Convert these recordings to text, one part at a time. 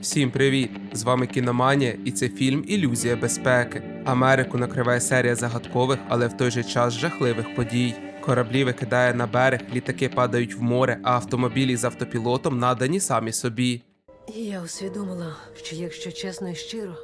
Всім привіт! З вами Кіноманія і це фільм Ілюзія безпеки. Америку накриває серія загадкових, але в той же час жахливих подій. Кораблі викидає на берег, літаки падають в море, а автомобілі з автопілотом надані самі собі. Я усвідомила, що якщо чесно і щиро,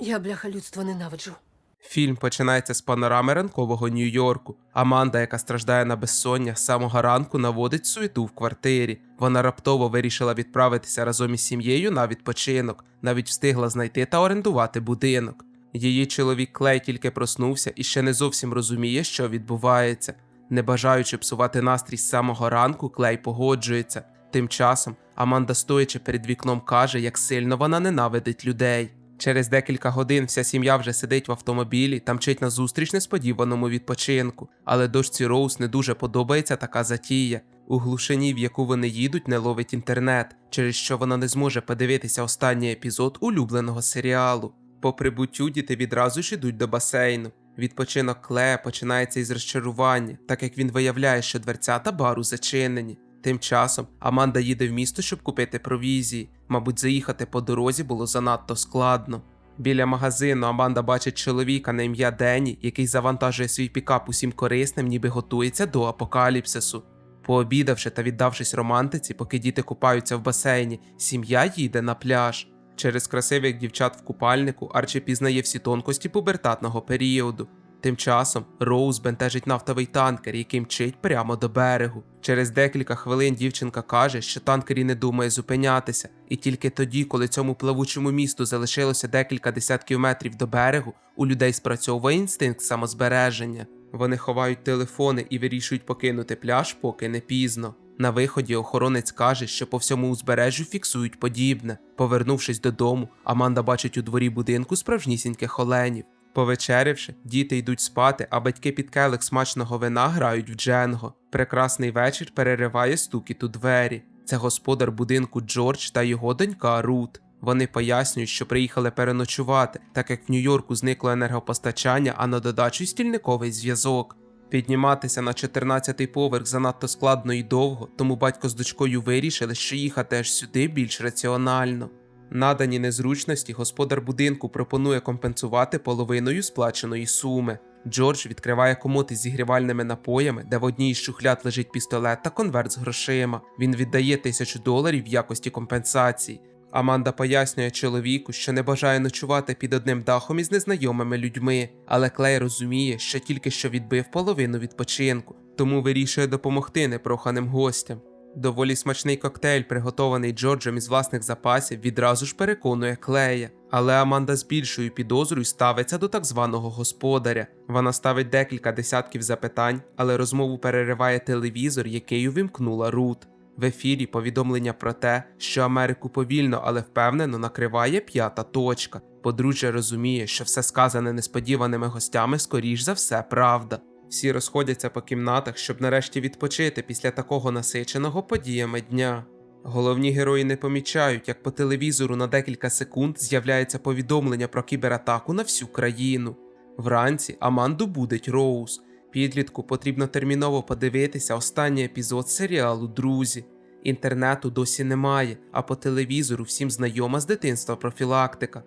я бляха людство ненавиджу. Фільм починається з панорами ранкового Нью-Йорку. Аманда, яка страждає на безсоння, з самого ранку наводить суету в квартирі. Вона раптово вирішила відправитися разом із сім'єю на відпочинок, навіть встигла знайти та орендувати будинок. Її чоловік Клей тільки проснувся і ще не зовсім розуміє, що відбувається. Не бажаючи псувати настрій з самого ранку, Клей погоджується. Тим часом Аманда, стоячи перед вікном, каже, як сильно вона ненавидить людей. Через декілька годин вся сім'я вже сидить в автомобілі та мчить на зустріч несподіваному відпочинку. Але дочці Роуз не дуже подобається така затія. У глушині, в яку вони їдуть, не ловить інтернет, через що вона не зможе подивитися останній епізод улюбленого серіалу. По прибуттю діти відразу ж ідуть до басейну. Відпочинок Клея починається із розчарування, так як він виявляє, що дверцята бару зачинені. Тим часом Аманда їде в місто, щоб купити провізії. Мабуть, заїхати по дорозі було занадто складно. Біля магазину Аманда бачить чоловіка на ім'я Дені, який завантажує свій пікап усім корисним, ніби готується до апокаліпсису. Пообідавши та віддавшись романтиці, поки діти купаються в басейні, сім'я їде на пляж. Через красивих дівчат в купальнику Арчі пізнає всі тонкості пубертатного періоду. Тим часом Роуз бентежить нафтовий танкер, який мчить прямо до берегу. Через декілька хвилин дівчинка каже, що танкер і не думає зупинятися, і тільки тоді, коли цьому плавучому місту залишилося декілька десятків метрів до берегу, у людей спрацьовує інстинкт самозбереження. Вони ховають телефони і вирішують покинути пляж, поки не пізно. На виході охоронець каже, що по всьому узбережжю фіксують подібне. Повернувшись додому, Аманда бачить у дворі будинку справжнісіньких оленів. Повечерявши, діти йдуть спати, а батьки під келих смачного вина грають в дженго. Прекрасний вечір перериває стукіт у двері. Це господар будинку Джордж та його донька Рут. Вони пояснюють, що приїхали переночувати, так як в Нью-Йорку зникло енергопостачання, а на додачу стільниковий зв'язок. Підніматися на 14-й поверх занадто складно і довго, тому батько з дочкою вирішили, що їхати аж сюди більш раціонально. Надані незручності господар будинку пропонує компенсувати половиною сплаченої суми. Джордж відкриває комод із зігрівальними напоями, де в одній із шухляд лежить пістолет та конверт з грошима. Він віддає тисячу доларів в якості компенсації. Аманда пояснює чоловіку, що не бажає ночувати під одним дахом із незнайомими людьми, але Клей розуміє, що тільки що відбив половину відпочинку, тому вирішує допомогти непроханим гостям. Доволі смачний коктейль, приготований Джорджем із власних запасів, відразу ж переконує Клея. Але Аманда з більшою підозрою ставиться до так званого господаря. Вона ставить декілька десятків запитань, але розмову перериває телевізор, який увімкнула Рут. В ефірі повідомлення про те, що Америку повільно, але впевнено накриває п'ята точка. Подружжя розуміє, що все сказане несподіваними гостями, скоріш за все, правда. Всі розходяться по кімнатах, щоб нарешті відпочити після такого насиченого подіями дня. Головні герої не помічають, як по телевізору на декілька секунд з'являється повідомлення про кібератаку на всю країну. Вранці Аманду будить Роуз. Підлітку потрібно терміново подивитися останній епізод серіалу Друзі. Інтернету досі немає, а по телевізору всім знайома з дитинства профілактика.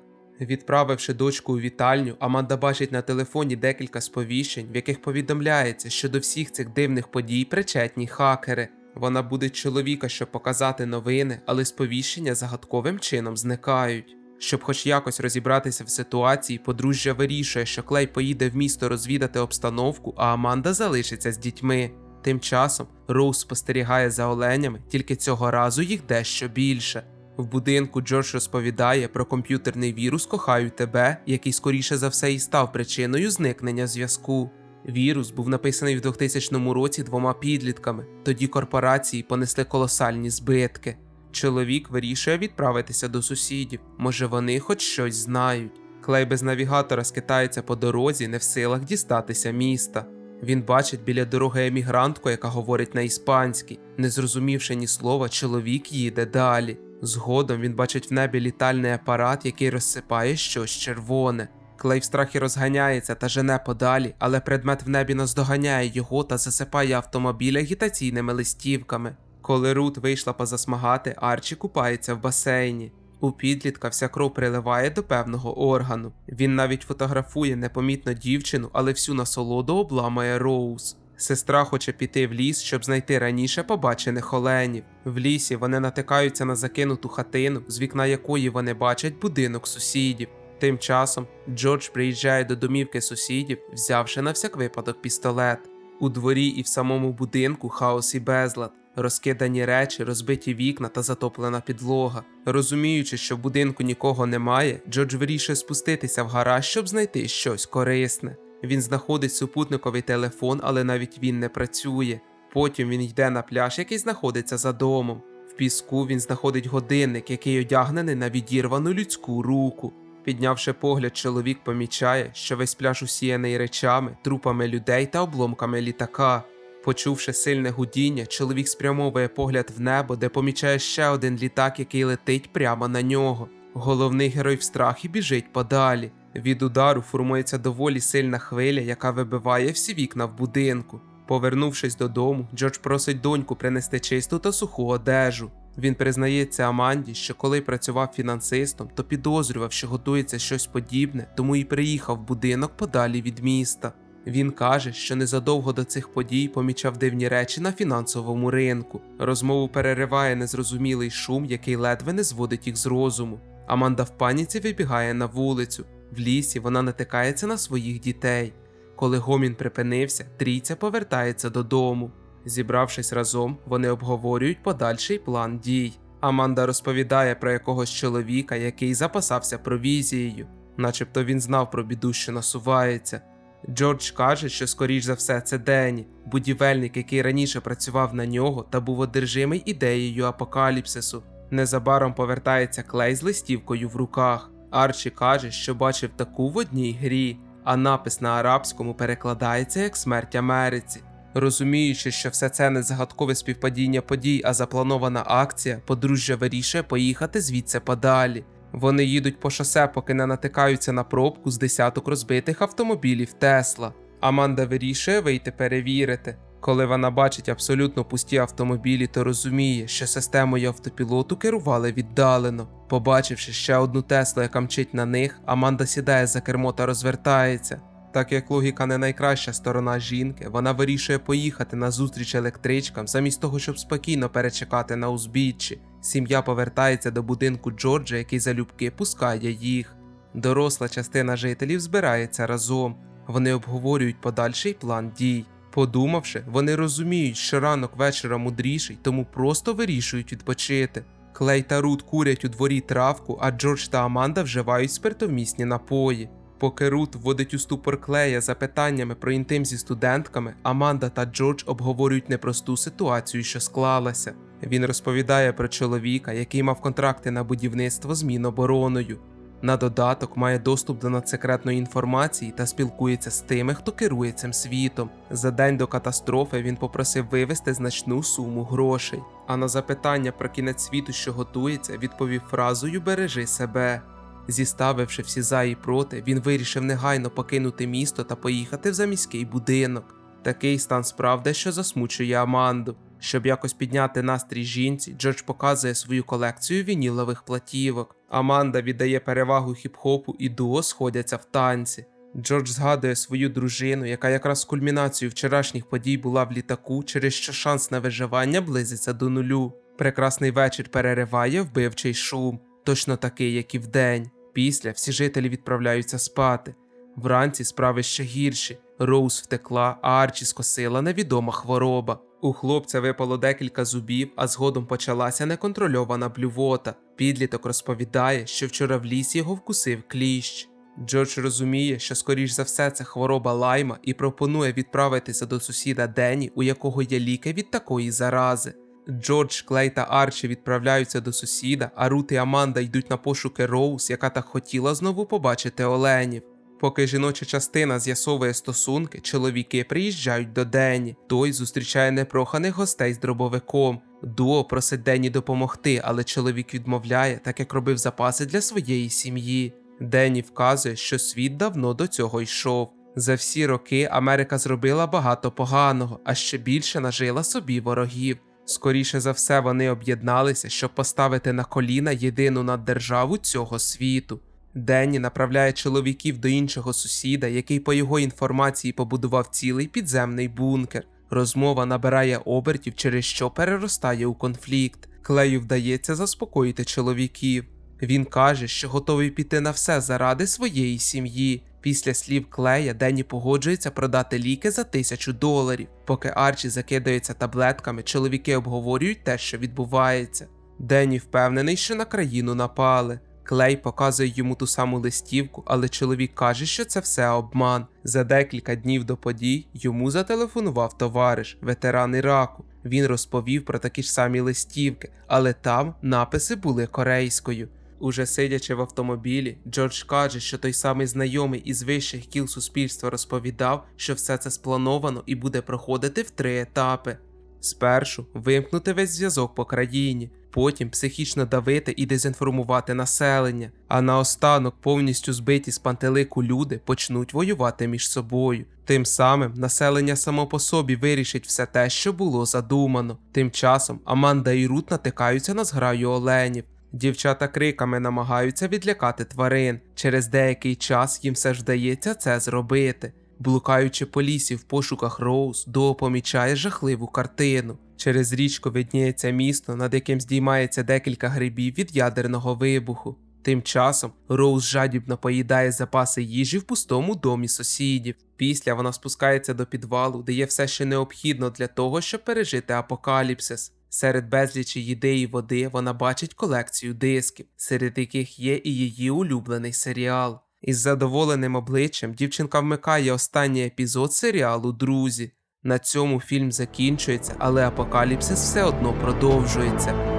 Відправивши дочку у вітальню, Аманда бачить на телефоні декілька сповіщень, в яких повідомляється, що до всіх цих дивних подій причетні хакери. Вона буде чоловіка, щоб показати новини, але сповіщення загадковим чином зникають. Щоб хоч якось розібратися в ситуації, подружжя вирішує, що Клей поїде в місто розвідати обстановку, а Аманда залишиться з дітьми. Тим часом Роуз спостерігає за оленями, тільки цього разу їх дещо більше. В будинку Джордж розповідає про комп'ютерний вірус Кохаю тебе, який скоріше за все і став причиною зникнення зв'язку. Вірус був написаний в 2000 році двома підлітками. Тоді корпорації понесли колосальні збитки. Чоловік вирішує відправитися до сусідів. Може, вони хоч щось знають. Клей без навігатора скитається по дорозі, не в силах дістатися міста. Він бачить біля дороги емігрантку, яка говорить на іспанській. Не зрозумівши ні слова, чоловік їде далі. Згодом він бачить в небі літальний апарат, який розсипає щось червоне. Клей в страхі розганяється та жене подалі, але предмет в небі наздоганяє його та засипає автомобіль агітаційними листівками. Коли Рут вийшла позасмагати, Арчі купається в басейні. У підлітка вся кров приливає до певного органу. Він навіть фотографує непомітно дівчину, але всю насолоду обламує Роуз. Сестра хоче піти в ліс, щоб знайти раніше побачених оленів. В лісі вони натикаються на закинуту хатину, з вікна якої вони бачать будинок сусідів. Тим часом Джордж приїжджає до домівки сусідів, взявши на всяк випадок пістолет. У дворі і в самому будинку хаос і безлад, розкидані речі, розбиті вікна та затоплена підлога. Розуміючи, що в будинку нікого немає, Джордж вирішує спуститися в гараж, щоб знайти щось корисне. Він знаходить супутниковий телефон, але навіть він не працює. Потім він йде на пляж, який знаходиться за домом. В піску він знаходить годинник, який одягнений на відірвану людську руку. Піднявши погляд, чоловік помічає, що весь пляж усіяний речами, трупами людей та обломками літака. Почувши сильне гудіння, чоловік спрямовує погляд в небо, де помічає ще один літак, який летить прямо на нього. Головний герой в страхі біжить подалі. Від удару формується доволі сильна хвиля, яка вибиває всі вікна в будинку. Повернувшись додому, Джордж просить доньку принести чисту та суху одежу. Він признається Аманді, що коли працював фінансистом, то підозрював, що готується щось подібне, тому і приїхав в будинок подалі від міста. Він каже, що незадовго до цих подій помічав дивні речі на фінансовому ринку. Розмову перериває незрозумілий шум, який ледве не зводить їх з розуму. Аманда в паніці вибігає на вулицю. В лісі вона натикається на своїх дітей. Коли гомін припинився, трійця повертається додому. Зібравшись разом, вони обговорюють подальший план дій. Аманда розповідає про якогось чоловіка, який запасався провізією, начебто він знав про біду, що насувається. Джордж каже, що скоріш за все це Денні, будівельник, який раніше працював на нього та був одержимий ідеєю апокаліпсису. Незабаром повертається Клей з листівкою в руках. Арчі каже, що бачив таку в одній грі, а напис на арабському перекладається як смерть Америці. Розуміючи, що все це не загадкове співпадіння подій, а запланована акція, подружжя вирішує поїхати звідси подалі. Вони їдуть по шосе, поки не натикаються на пробку з десяток розбитих автомобілів Тесла. Аманда вирішує вийти перевірити. Коли вона бачить абсолютно пусті автомобілі, то розуміє, що системою автопілоту керували віддалено. Побачивши ще одну Теслу, яка мчить на них, Аманда сідає за кермо та розвертається. Так як логіка не найкраща сторона жінки, вона вирішує поїхати на зустріч електричкам замість того, щоб спокійно перечекати на узбіччі. Сім'я повертається до будинку Джорджа, який залюбки пускає їх. Доросла частина жителів збирається разом. Вони обговорюють подальший план дій. Подумавши, вони розуміють, що ранок вечора мудріший, тому просто вирішують відпочити. Клей та Рут курять у дворі травку, а Джордж та Аманда вживають спиртовмісні напої. Поки Рут вводить у ступор клея запитаннями про інтим зі студентками, Аманда та Джордж обговорюють непросту ситуацію, що склалася. Він розповідає про чоловіка, який мав контракти на будівництво з Мінобороною. На додаток має доступ до надсекретної інформації та спілкується з тими, хто керує цим світом. За день до катастрофи він попросив вивезти значну суму грошей. А на запитання про кінець світу, що готується, відповів фразою Бережи себе. Зіставивши всі за і проти, він вирішив негайно покинути місто та поїхати в заміський будинок. Такий стан справ дещо засмучує Аманду. Щоб якось підняти настрій жінці, Джордж показує свою колекцію вінілових платівок. Аманда віддає перевагу хіп-хопу і дуо сходяться в танці. Джордж згадує свою дружину, яка якраз кульмінацією вчорашніх подій була в літаку, через що шанс на виживання близиться до нулю. Прекрасний вечір перериває вбивчий шум, точно такий, як і вдень. Після всі жителі відправляються спати. Вранці справи ще гірші. Роуз втекла, а Арчі скосила невідома хвороба. У хлопця випало декілька зубів, а згодом почалася неконтрольована блювота. Підліток розповідає, що вчора в лісі його вкусив кліщ. Джордж розуміє, що скоріш за все це хвороба лайма і пропонує відправитися до сусіда Дені, у якого є ліки від такої зарази. Джордж, Клей та Арчі відправляються до сусіда, а Рут і Аманда йдуть на пошуки Роуз, яка так хотіла знову побачити оленів. Поки жіноча частина з'ясовує стосунки, чоловіки приїжджають до Дені. Той зустрічає непроханих гостей з дробовиком. Дуо просить Дені допомогти, але чоловік відмовляє, так як робив запаси для своєї сім'ї. Дені вказує, що світ давно до цього йшов. За всі роки Америка зробила багато поганого, а ще більше нажила собі ворогів. Скоріше за все, вони об'єдналися, щоб поставити на коліна єдину наддержаву цього світу. Денні направляє чоловіків до іншого сусіда, який, по його інформації, побудував цілий підземний бункер. Розмова набирає обертів, через що переростає у конфлікт. Клею вдається заспокоїти чоловіків. Він каже, що готовий піти на все заради своєї сім'ї. Після слів Клея Денні погоджується продати ліки за тисячу доларів. Поки Арчі закидається таблетками, чоловіки обговорюють те, що відбувається. Денні впевнений, що на країну напали. Клей показує йому ту саму листівку, але чоловік каже, що це все обман. За декілька днів до подій йому зателефонував товариш, ветеран Іраку. Він розповів про такі ж самі листівки, але там написи були корейською. Уже сидячи в автомобілі, Джордж каже, що той самий знайомий із вищих кіл суспільства розповідав, що все це сплановано і буде проходити в три етапи. Спершу вимкнути весь зв'язок по країні, потім психічно давити і дезінформувати населення, а наостанок повністю збиті з пантелику люди почнуть воювати між собою. Тим самим населення само по собі вирішить все те, що було задумано. Тим часом Аманда і Рут натикаються на зграю оленів. Дівчата криками намагаються відлякати тварин. Через деякий час їм все ж вдається це зробити. Блукаючи по лісі в пошуках Роуз, Дуо помічає жахливу картину. Через річку видніється місто, над яким здіймається декілька грибів від ядерного вибуху. Тим часом Роуз жадібно поїдає запаси їжі в пустому домі сусідів. Після вона спускається до підвалу, де є все, що необхідно для того, щоб пережити апокаліпсис. Серед безлічі їди і води вона бачить колекцію дисків, серед яких є і її улюблений серіал. Із задоволеним обличчям дівчинка вмикає останній епізод серіалу Друзі. На цьому фільм закінчується, але апокаліпсис все одно продовжується.